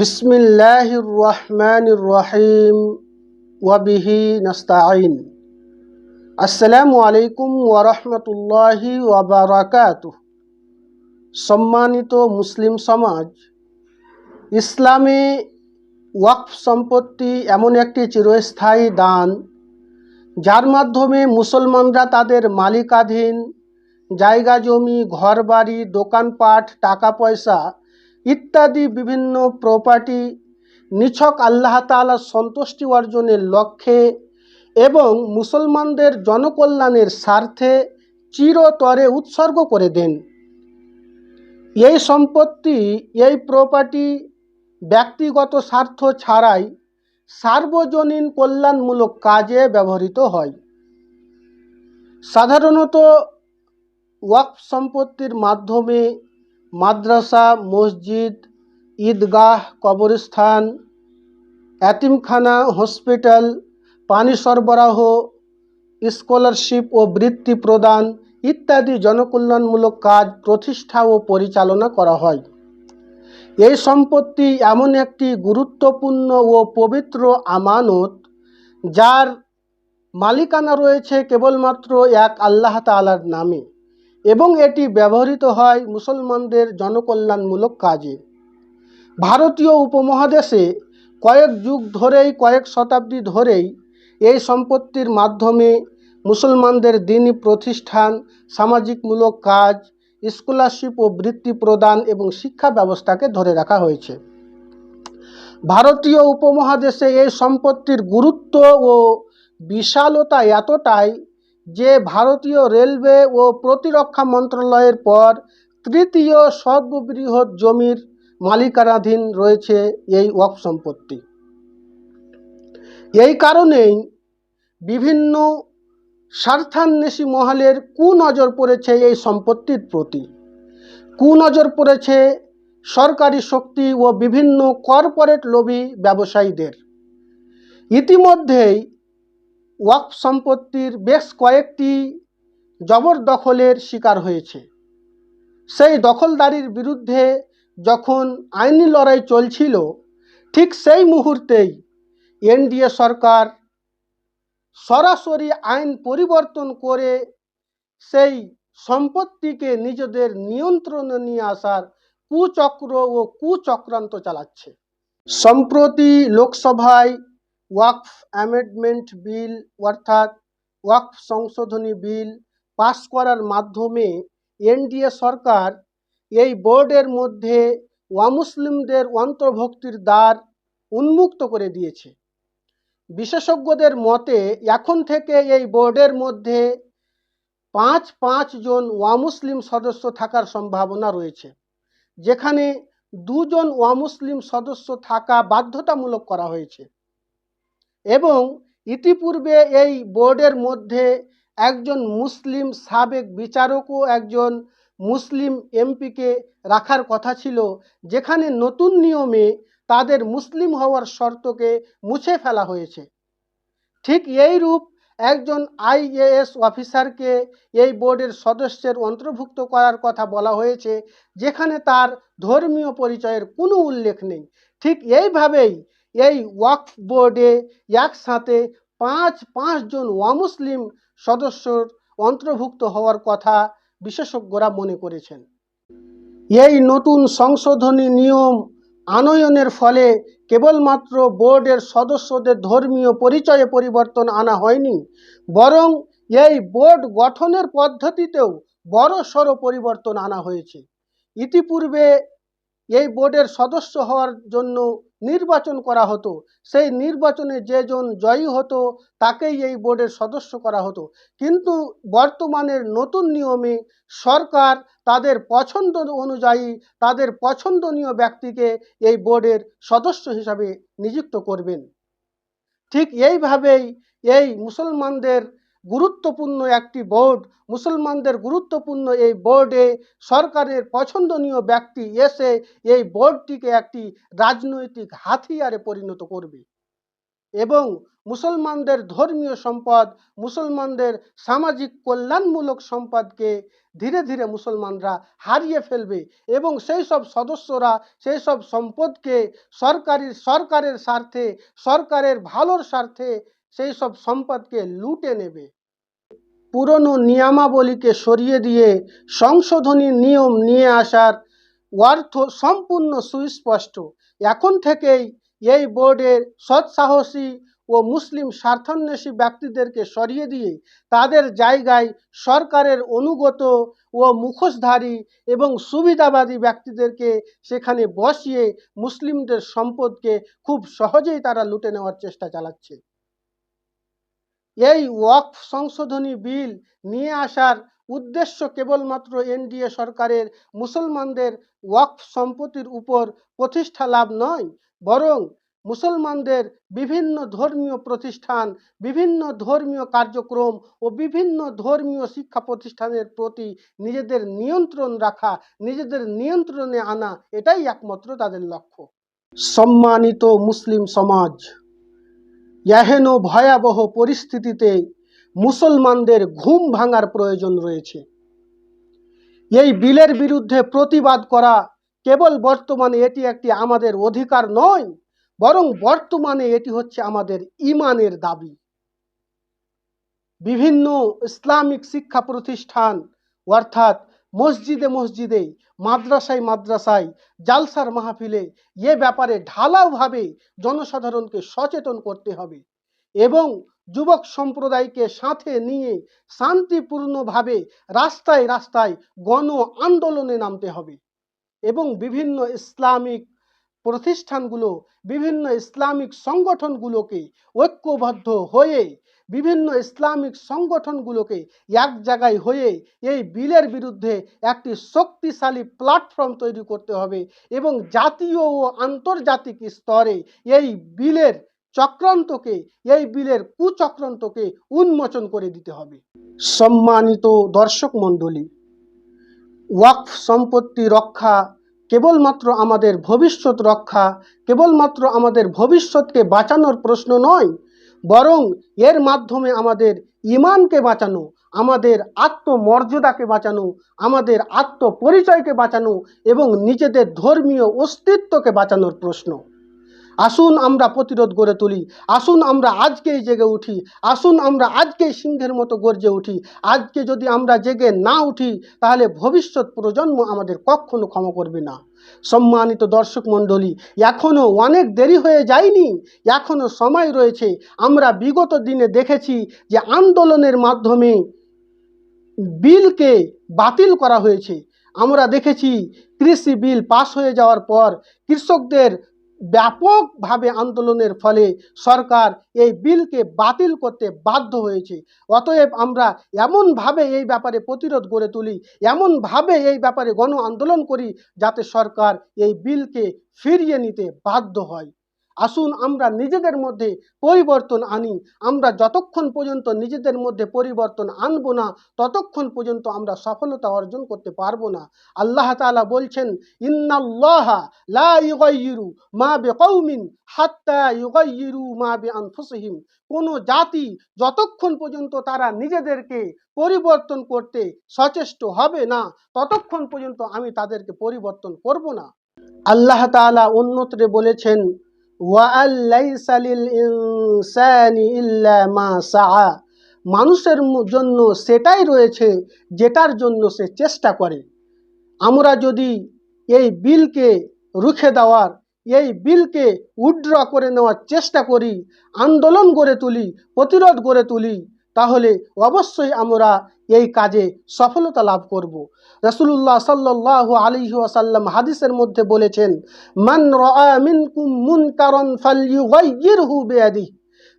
বিসমিল্লাহির রহমানির রহিম ওয়াবিহি নাস্তাইন আসসালামু আলাইকুম ওয়ারহমতুল্লাহি ওয়াবারাকাতু সম্মানিত মুসলিম সমাজ, ইসলামে ওয়াকফ সম্পত্তি এমন একটি চিরস্থায়ী দান, যার মাধ্যমে মুসলমানরা তাদের মালিকাধীন জায়গা জমি, ঘরবাড়ি, দোকানপাট, টাকা পয়সা ইত্যাদি বিভিন্ন প্রপার্টি নিছক আল্লাহ তাআলার সন্তুষ্টি অর্জনের লক্ষ্যে এবং মুসলমানদের জনকল্যাণের স্বার্থে চিরতরে উৎসর্গ করে দেন। এই সম্পত্তি, এই প্রপার্টি ব্যক্তিগত স্বার্থ ছাড়াই সার্বজনীন কল্যাণমূলক কাজে ব্যবহৃত হয়। সাধারণত ওয়াক সম্পত্তির মাধ্যমে মাদ্রাসা, মসজিদ, ঈদগাহ, কবরস্থান, এতিমখানা, হসপিটাল, পানি সরবরাহ, স্কলারশিপ ও বৃত্তি প্রদান ইত্যাদি জনকল্যাণমূলক কাজ প্রতিষ্ঠা ও পরিচালনা করা হয়। এই সম্পত্তি এমন একটি গুরুত্বপূর্ণ ও পবিত্র আমানত যার মালিকানা রয়েছে কেবলমাত্র এক আল্লাহ তাআলার নামে। এবং এটি ব্যবহৃত হয় মুসলমানদের জনকল্যাণমূলক কাজে। ভারতীয় উপমহাদেশে কয়েক যুগ ধরেই, কয়েক শতাব্দী ধরেই এই সম্পত্তির মাধ্যমে মুসলমানদের দিনই প্রতিষ্ঠান, সামাজিকমূলক কাজ, স্কলারশিপ ও বৃত্তি প্রদান এবং শিক্ষা ব্যবস্থাকে ধরে রাখা হয়েছে। ভারতীয় উপমহাদেশে এই সম্পত্তির গুরুত্ব ও বিশালতা এতটাই যে ভারতীয় রেলওয়ে ও প্রতিরক্ষা মন্ত্রণালয়ের পর তৃতীয় সর্ববৃহৎ জমির মালিকানাধীন রয়েছে এই ওয়াক সম্পত্তি। এই কারণেই বিভিন্ন স্বার্থান্বেষী মহলের কুনজর পড়েছে এই সম্পত্তির প্রতি। কুনজর পড়েছে সরকারি শক্তি ও বিভিন্ন কর্পোরেট লোভী ব্যবসায়ীদের। ইতিমধ্যেই ওয়াকফ সম্পত্তির বেশ কয়েকটি জবরদখলের শিকার হয়েছে। সেই দখলদারির বিরুদ্ধে যখন আইনি লড়াই চলছিল, ঠিক সেই মুহূর্তেই এনডিএ সরকার সরাসরি আইন পরিবর্তন করে সেই সম্পত্তিকে নিজেদের নিয়ন্ত্রণে নিয়ে আসার কুচক্র ও কুচক্রান্ত চালাচ্ছে। সম্প্রতি লোকসভায় ওয়াকফ অ্যামেন্ডমেন্ট বিল অর্থাৎ ওয়াকফ সংশোধনী বিল পাস করার মাধ্যমে এনডিএ সরকার এই বোর্ডের মধ্যে ওয়ামুসলিমদের অন্তর্ভুক্তির দ্বার উন্মুক্ত করে দিয়েছে। বিশেষজ্ঞদের মতে, এখন থেকে এই বোর্ডের মধ্যে পাঁচ পাঁচ জন ওয়ামুসলিম সদস্য থাকার সম্ভাবনা রয়েছে, যেখানে দুজন ওয়ামুসলিম সদস্য থাকা বাধ্যতামূলক করা হয়েছে। এবং ইতিপূর্বে এই বোর্ডের মধ্যে একজন মুসলিম সাবেক বিচারকও একজন মুসলিম এমপিকে রাখার কথা ছিল, যেখানে নতুন নিয়মে তাদের মুসলিম হওয়ার শর্তকে মুছে ফেলা হয়েছে। ঠিক এই রূপ একজন আইএএস অফিসারকে এই বোর্ডের সদস্যের অন্তর্ভুক্ত করার কথা বলা হয়েছে, যেখানে তার ধর্মীয় পরিচয়ের কোনো উল্লেখ নেই। ঠিক এইভাবেই এই ওয়াকফ বোর্ডে একসাথে পাঁচ পাঁচজন ওয়ামুসলিম সদস্যর অন্তর্ভুক্ত হওয়ার কথা বিশেষজ্ঞরা মনে করেছেন। এই নতুন সংশোধনী নিয়ম আনয়নের ফলে কেবলমাত্র বোর্ডের সদস্যদের ধর্মীয় পরিচয়ে পরিবর্তন আনা হয়নি, বরং এই বোর্ড গঠনের পদ্ধতিতেও বড় সড়ো পরিবর্তন আনা হয়েছে। ইতিপূর্বে এই বোর্ডের সদস্য হওয়ার জন্য নির্বাচন করা হতো। সেই নির্বাচনে যেজন জয়ী হতো, তাকেই এই বোর্ডের সদস্য করা হতো। কিন্তু বর্তমানের নতুন নিয়মে সরকার তাদের পছন্দ অনুযায়ী, তাদের পছন্দনীয় ব্যক্তিকে এই বোর্ডের সদস্য হিসাবে নিযুক্ত করবেন। ঠিক এইভাবেই এই মুসলমানদের গুরুত্বপূর্ণ একটি বোর্ড মুসলমানদের গুরুত্বপূর্ণ এই বোর্ডে সরকারের পছন্দনীয় ব্যক্তি এসে এই বোর্ডটিকে একটি রাজনৈতিক হাতিয়ারে পরিণত করবে। এবং মুসলমানদের ধর্মীয় সম্পদ, মুসলমানদের সামাজিক কল্যাণমূলক সম্পদকে ধীরে ধীরে মুসলমানরা হারিয়ে ফেলবে এবং সেই সব সদস্যরা, সেই সব সম্পদকে সরকারি সরকারের স্বার্থে, সরকারের ভালোর স্বার্থে সেই সব সম্পদকে লুটে নেবে। পুরনো নিয়মাবলীকে সরিয়ে দিয়ে সংশোধনী নিয়ম নিয়ে আসার অর্থ সম্পূর্ণ সুস্পষ্ট। এখন থেকেই এই বোর্ডের সৎসাহসী ও মুসলিম স্বার্থান্বেষী ব্যক্তিদেরকে সরিয়ে দিয়ে তাদের জায়গায় সরকারের অনুগত ও মুখোশধারী এবং সুবিধাবাদী ব্যক্তিদেরকে সেখানে বসিয়ে মুসলিমদের সম্পদকে খুব সহজেই তারা লুটে নেওয়ার চেষ্টা চালাচ্ছে। এই ওয়াকফ সংশোধনী বিল নিয়ে আসার উদ্দেশ্য কেবলমাত্র এনডিএ সরকারের মুসলমানদের ওয়াকফ সম্পত্তির উপর প্রতিষ্ঠা লাভ নয়, বরং মুসলমানদের বিভিন্ন ধর্মীয় প্রতিষ্ঠান, বিভিন্ন ধর্মীয় কার্যক্রম ও বিভিন্ন ধর্মীয় শিক্ষা প্রতিষ্ঠানের প্রতি নিজেদের নিয়ন্ত্রণ রাখা, নিজেদের নিয়ন্ত্রণে আনা, এটাই একমাত্র তাদের লক্ষ্য। সম্মানিত মুসলিম সমাজ! এহেন ভয়াবহ পরিস্থিতিতে মুসলমানদের ঘুম ভাঙার প্রয়োজন রয়েছে। এই বিলের বিরুদ্ধে প্রতিবাদ করা কেবল বর্তমানে এটি একটি আমাদের অধিকার নয়, বরং বর্তমানে এটি হচ্ছে আমাদের ইমানের দাবি। বিভিন্ন ইসলামিক শিক্ষা প্রতিষ্ঠান, অর্থাৎ মসজিদে মসজিদে মাদ্রাসায় মাদ্রাসায়, জালসার মাহফিলে এ ব্যাপারে ঢালাওভাবে জনসাধারণকে সচেতন করতে হবে এবং যুবক সম্প্রদায়কে সাথে নিয়ে শান্তিপূর্ণভাবে রাস্তায় রাস্তায় গণ আন্দোলনে নামতে হবে এবং বিভিন্ন ইসলামিক প্রতিষ্ঠানগুলো, বিভিন্ন ইসলামিক সংগঠনগুলোকে ঐক্যবদ্ধ হয়ে, বিভিন্ন ইসলামিক সংগঠনগুলোকে এক জায়গায় হয়ে এই বিলের বিরুদ্ধে একটি শক্তিশালী প্ল্যাটফর্ম তৈরি করতে হবে এবং জাতীয় ও আন্তর্জাতিক স্তরে এই বিলের চক্রান্তকে, এই বিলের কুচক্রান্তকে উন্মোচন করে দিতে হবে। সম্মানিত দর্শক মণ্ডলী, ওয়াকফ সম্পত্তি রক্ষা কেবলমাত্র আমাদের ভবিষ্যৎ রক্ষা, কেবলমাত্র আমাদের ভবিষ্যৎকে বাঁচানোর প্রশ্ন নয়, বরং এর মাধ্যমে আমাদের ইমানকে বাঁচানো, আমাদের আত্মমর্যাদাকে বাঁচানো, আমাদের আত্মপরিচয়কে বাঁচানো এবং নিজেদের ধর্মীয় অস্তিত্বকে বাঁচানোর প্রশ্ন। আসুন আমরা প্রতিরোধ গড়ে তুলি। আসুন আমরা আজকেই জেগে উঠি। আসুন আমরা আজকেই সিংহের মতো গর্জে উঠি। আজকে যদি আমরা জেগে না উঠি, তাহলে ভবিষ্যৎ প্রজন্ম আমাদের কখনো ক্ষমা করবে না। সম্মানিত দর্শক মণ্ডলী এখনও অনেক দেরি হয়ে যায়নি। এখনও সময় রয়েছে। আমরা বিগত দিনে দেখেছি যে আন্দোলনের মাধ্যমে বিলকে বাতিল করা হয়েছে। আমরা দেখেছি কৃষি বিল পাস হয়ে যাওয়ার পর কৃষকদের ব্যাপকভাবে আন্দোলনের ফলে সরকার এই বিলকে বাতিল করতে বাধ্য হয়েছে। অতএব আমরা এমনভাবে এই ব্যাপারে প্রতিরোধ গড়ে তুলি, এমনভাবে এই ব্যাপারে গণ আন্দোলন করি যাতে সরকার এই বিলকে ফিরিয়ে নিতে বাধ্য হয়। আসুন আমরা নিজেদের মধ্যে পরিবর্তন আনি। আমরা যতক্ষণ পর্যন্ত নিজেদের মধ্যে পরিবর্তন আনব না, ততক্ষণ পর্যন্ত আমরা সফলতা অর্জন করতে পারব না। আল্লাহ তাআলা বলছেন, ইন্নাল্লাহ লা ইউগাইয়িরু মা বিকৌমিন হাত্তা ইউগাইয়িরু মা বিআনফুসিহিম। কোন জাতি যতক্ষণ পর্যন্ত তারা নিজেদেরকে পরিবর্তন করতে সচেষ্ট হবে না, ততক্ষণ পর্যন্ত আমি তাদেরকে পরিবর্তন করব না। আল্লাহ তাআলা অন্যত্রে বলেছেন মানুষের জন্য সেটাই রয়েছে যেটার জন্য সে চেষ্টা করে। আমরা যদি এই বিলকে রুখে দেওয়ার, এই বিলকে উড্র করে নেওয়ার চেষ্টা করি, আন্দোলন গড়ে তুলি, প্রতিরোধ গড়ে তুলি, তাহলে অবশ্যই আমরা এই কাজে সফলতা লাভ করব। রসুল্লাহ সাল্লাহ আলী ওয়াসাল্লাম হাদিসের মধ্যে বলেছেন, মান মিনকুম মুনকারান ফালইউগাইয়িরহু বিয়াদিহি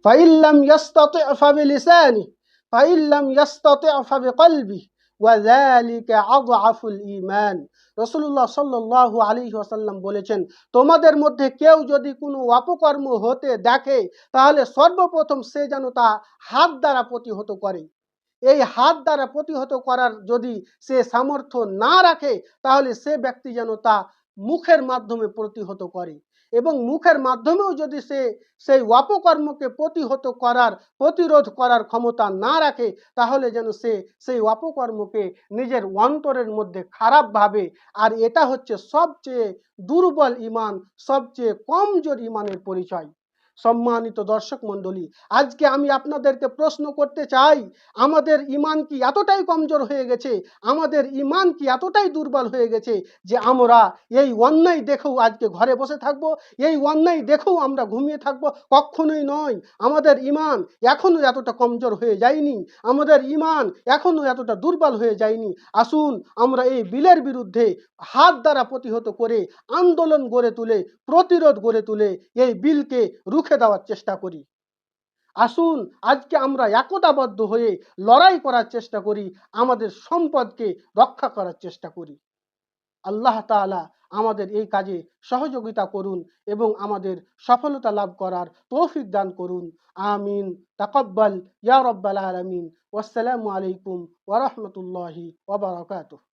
ফাইল্লাম ইয়াস্তাতি' ফাবিলিসানিহি ফাইল্লাম ইয়াস্তাতি' ফাবিকলবিহি ওয়াযালিকা আযআফুল ঈমান। রসুল্লাহ সাল্লাল্লাহু আলাইহি ওয়াসাল্লাম বলেছেন, তোমাদের মধ্যে কেউ যদি কোনো অপকর্ম হতে দেখে, তাহলে সর্বপ্রথম সে যেন তা হাত দ্বারা প্রতিহত করে। এই হাত দ্বারা প্রতিহত করার যদি সে সামর্থ্য না রাখে, তাহলে সে ব্যক্তি যেন তা মুখের মাধ্যমে প্রতিহত করে। এবং মুখের মাধ্যমেও যদি সে সেই অপকর্মকে প্রতিহত করার, প্রতিরোধ করার ক্ষমতা না রাখে, তাহলে যেন সে সেই অপকর্মকে নিজের অন্তরের মধ্যে খারাপ ভাবে, আর এটা হচ্ছে সবচেয়ে দুর্বল ইমান, সবচেয়ে কমজোর ইমানের পরিচয়। সম্মানিত দর্শক মণ্ডলী, আজকে আমি আপনাদেরকে প্রশ্ন করতে চাই, আমাদের ইমান কি এতটাই কমজোর হয়ে গেছে, আমাদের ইমান কি এতটাই দুর্বল হয়ে গেছে যে আমরা এই অন্যায় দেখেও আজকে ঘরে বসে থাকব, এই অন্যায় দেখেও আমরা ঘুমিয়ে থাকব? কখনোই নয়। আমাদের ইমান এখনও এতটা কমজোর হয়ে যায়নি, আমাদের ইমান এখনও এতটা দুর্বল হয়ে যায়নি। আসুন আমরা এই বিলের বিরুদ্ধে হাত দ্বারা প্রতিহত করে আন্দোলন গড়ে তুলে, প্রতিরোধ গড়ে তুলে এই বিলকে রুখে দেওয়ার চেষ্টা করি। আসুন, আজকে আমরা একতাবদ্ধ হয়ে লড়াই করার চেষ্টা করি, আমাদের সম্পদকে রক্ষা করার চেষ্টা করি। আল্লাহ তাআলা আমাদের এই কাজে সহযোগিতা করুন এবং আমাদের সফলতা লাভ করার তৌফিক দান করুন। আমিন। তাকব্বাল। ইয়া রব্বাল আলামিন। ওয়াসসালামু আলাইকুম ওয়া রাহমাতুল্লাহি ওয়া বারাকাতুহু।